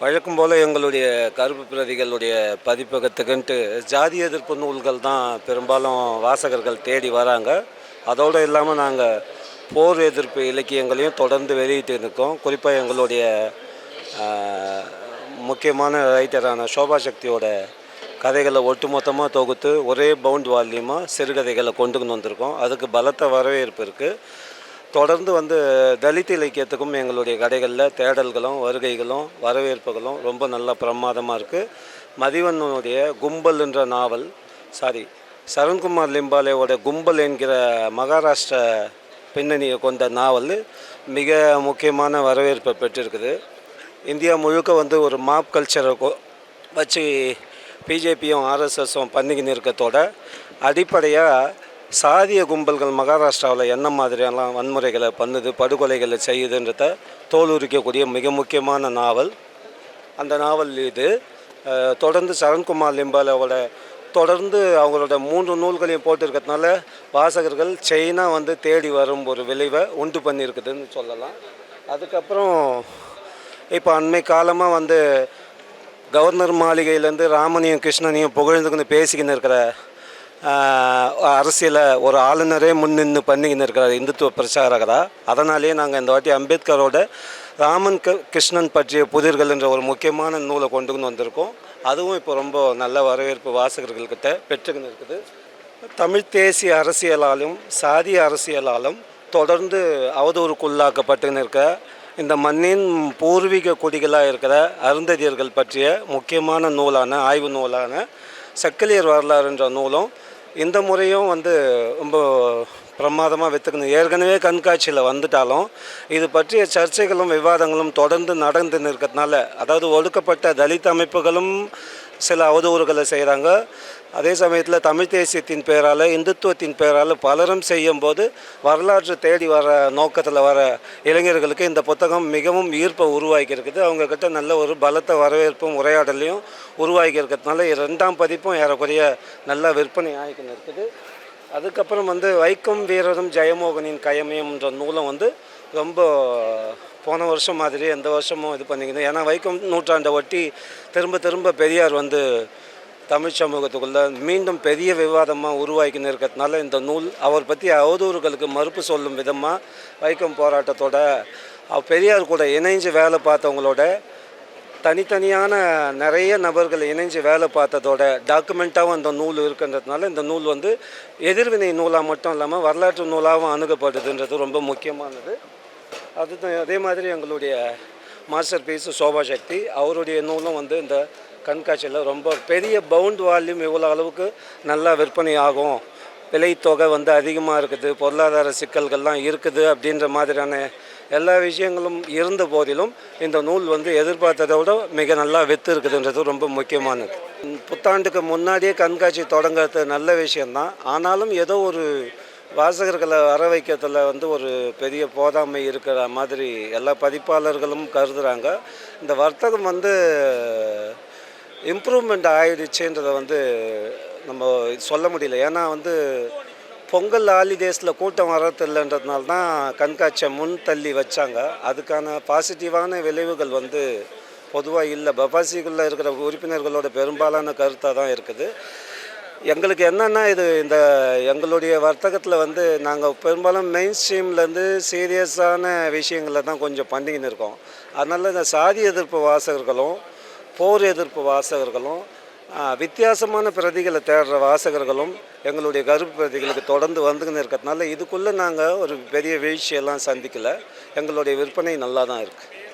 வழக்கம் போல் எங்களுடைய கருப்பு பிரதிகளுடைய பதிப்பகத்துக்குன்ட்டு ஜாதி எதிர்ப்பு நூல்கள் தான் பெரும்பாலும் வாசகர்கள் தேடி வராங்க. அதோடு இல்லாமல் நாங்கள் போர் எதிர்ப்பு இலக்கியங்களையும் தொடர்ந்து வெளியிட்டு இருக்கோம். குறிப்பாக எங்களுடைய முக்கியமான ரைட்டரான சோபா சக்தியோட கதைகளை ஒட்டுமொத்தமாக தொகுத்து ஒரே பவுண்ட் வால்யூமாக சிறுகதைகளை கொண்டு வந்திருக்கோம். அதுக்கு பலத்த வரவேற்பு இருக்குது தொடர்ந்து வந்து தலித் இலக்கியத்துக்கும் எங்களுடைய கடைகளில் தேடல்களும் வருகைகளும் வரவேற்புகளும் ரொம்ப நல்ல பிரமாதமாக இருக்குது மதிவண்ணனுடைய கும்பல் என்ற நாவல் சாரி சரண்குமார் லிம்பாலேவோட கும்பல் என்கிற மகாராஷ்டிர பின்னணியை கொண்ட நாவல் மிக முக்கியமான வரவேற்பை பெற்றிருக்குது. இந்தியா முழுக்க வந்து ஒரு மாப் கல்ச்சரை கொ- வச்சு பிஜேபியும் ஆர்எஸ்எஸும் பண்ணிக்கின்னு இருக்கத்தோட அடிப்படையாக சாதிய கும்பல்கள் மகாராஷ்டிராவில் என்ன மாதிரியெல்லாம் வன்முறைகளை பண்ணுது படுகொலைகளை செய்யுதுன்றத தோலுரிக்கக்கூடிய மிக முக்கியமான நாவல். அந்த நாவல் இது. தொடர்ந்து சரண்குமார் லிம்பாலோட தொடர்ந்து அவங்களோட மூன்று நூல்களையும் போட்டிருக்கிறதுனால வாசகர்கள் செயினாக வந்து தேடி வரும் ஒரு விளைவை உண்டு பண்ணியிருக்குதுன்னு சொல்லலாம். அதுக்கப்புறம் இப்போ அண்மை காலமாக வந்து கவர்னர் மாளிகையிலேருந்து ராமனையும் கிருஷ்ணனையும் புகழ்ந்துக்கின்னு பேசிக்கின்னு இருக்கிற அரசியலை ஒரு ஆளுநரே முன்னின்று பண்ணிக்கின்னு இருக்கிறார் இந்துத்துவ பிரச்சாரகராக அதனாலேயே நாங்கள் இந்த வாட்டி அம்பேத்கரோட ராமன் க கிருஷ்ணன் பற்றிய புதிர்கள் என்ற ஒரு முக்கியமான நூலை கொண்டுக்கின்னு வந்திருக்கோம். அதுவும் இப்போ ரொம்ப நல்ல வரவேற்பு வாசகர்கள்கிட்ட பெற்றுக்கின்னு இருக்குது. தமிழ் தேசிய அரசியலாலும் சாதிய அரசியலாலும் தொடர்ந்து அவதூறுக்குள்ளாக்கப்பட்டுன்னு இருக்க இந்த மண்ணின் பூர்வீக குடிகளாக இருக்கிற அருந்ததியர்கள் பற்றிய முக்கியமான நூலான ஆய்வு நூலான சக்கிலியர் வரலாறுன்ற நூலும் இந்த முறையும் வந்து ரொம்ப பிரமாதமாக விற்றுக்கணும் ஏற்கனவே கண்காட்சியில் வந்துட்டாலும் இது பற்றிய சர்ச்சைகளும் விவாதங்களும் தொடர்ந்து நடந்து இருக்கிறதுனால அதாவது ஒடுக்கப்பட்ட தலித் அமைப்புகளும் சில அவதூறுகளை செய்கிறாங்க அதே சமயத்தில் தமிழ் தேசியத்தின் பேரால் இந்துத்துவத்தின் பெயரால் பலரும் செய்யும்போது வரலாற்று தேடி வர நோக்கத்தில் வர இளைஞர்களுக்கு இந்த புத்தகம் மிகவும் ஈர்ப்பை உருவாக்கி இருக்குது அவங்கக்கிட்ட நல்ல ஒரு பலத்த வரவேற்பும் உரையாடலையும் உருவாக்கி இருக்கிறதுனால ரெண்டாம் பதிப்பும் ஏறக்குறைய நல்லா விற்பனை ஆகிக்கின்னு இருக்குது. அதுக்கப்புறம் வந்து வைக்கம் வீரரும் ஜெயமோகனின் கயமயம்ன்ற நூலம் வந்து ரொம்ப போன வருஷம் மாதிரி எந்த வருஷமும் இது பண்ணிக்கிது ஏன்னா வைக்கம் நூற்றாண்டை ஒட்டி திரும்ப திரும்ப பெரியார் வந்து தமிழ் சமூகத்துக்குள்ள மீண்டும் பெரிய விவாதமாக உருவாக்கின்னு இருக்கிறதுனால இந்த நூல் அவர் பற்றி அவதூறுகளுக்கு மறுப்பு சொல்லும் விதமாக வைக்கம் போராட்டத்தோட பெரியார் கூட இணைஞ்சு வேலை பார்த்தவங்களோட தனித்தனியான நிறைய நபர்கள் இணைஞ்சு வேலை பார்த்ததோட டாக்குமெண்ட்டாகவும் அந்த நூல் இருக்குன்றதுனால இந்த நூல் வந்து எதிர்வினை நூலாக மட்டும் இல்லாமல் வரலாற்று நூலாகவும் அணுகப்படுதுன்றது ரொம்ப முக்கியமானது. அது அதே மாதிரி எங்களுடைய மாஸ்டர் பீஸ் சோபா சக்தி அவருடைய நூலும் வந்து இந்த கண்காட்சியில் ரொம்ப பெரிய பவுண்ட் வால்யூம் இவ்வளோ அளவுக்கு நல்லா விற்பனை ஆகும். விலைத்தொகை வந்து அதிகமாக இருக்குது. பொருளாதார சிக்கல்கள்லாம் இருக்குது அப்படின்ற மாதிரியான எல்லா விஷயங்களும் இருந்த போதிலும் இந்த நூல் வந்து எதிர்பார்த்ததை விட மிக நல்லா விற்று இருக்குதுன்றது ரொம்ப முக்கியமானது. புத்தாண்டுக்கு முன்னாடியே கண்காட்சி தொடங்குறது நல்ல விஷயந்தான் ஆனாலும் ஏதோ ஒரு வாசகர்களை வர வைக்கிறதுல வந்து ஒரு பெரிய போதாமை இருக்கிற மாதிரி எல்லா பதிப்பாளர்களும் கருதுகிறாங்க இந்த வர்த்தகம் வந்து இம்ப்ரூவ்மெண்ட் ஆயிடுச்சுன்றதை வந்து நம்ம சொல்ல முடியல. ஏன்னா வந்து பொங்கல் ஹாலிடேஸில் கூட்டம் வரதில்லைன்றதுனால தான் கண்காட்சியை முன் தள்ளி வச்சாங்க. அதுக்கான பாசிட்டிவான விளைவுகள் வந்து பொதுவாக இல்லை. பபாசிக்குள்ளே இருக்கிற உறுப்பினர்களோட பெரும்பாலான கருத்தாக தான் இருக்குது. எங்களுக்கு என்னென்னா இது இந்த எங்களுடைய வர்த்தகத்தில் வந்து நாங்கள் பெரும்பாலும் மெயின் ஸ்ட்ரீம்லேருந்து சீரியஸான விஷயங்களை தான் கொஞ்சம் பண்ணிக்கின்னு இருக்கோம். அதனால் இந்த சாதி எதிர்ப்பு வாசகர்களும் போர் எதிர்ப்பு வாசகர்களும் வித்தியாசமான பிரதிகளை தேடுற வாசகர்களும் எங்களுடைய கருப்பு பிரதிகளுக்கு தொடர்ந்து வந்துக்கின்னு இருக்கிறதுனால இதுக்குள்ளே நாங்கள் ஒரு பெரிய வீழ்ச்சியெல்லாம் சந்திக்கலை. எங்களுடைய விற்பனை நல்லா தான் இருக்குது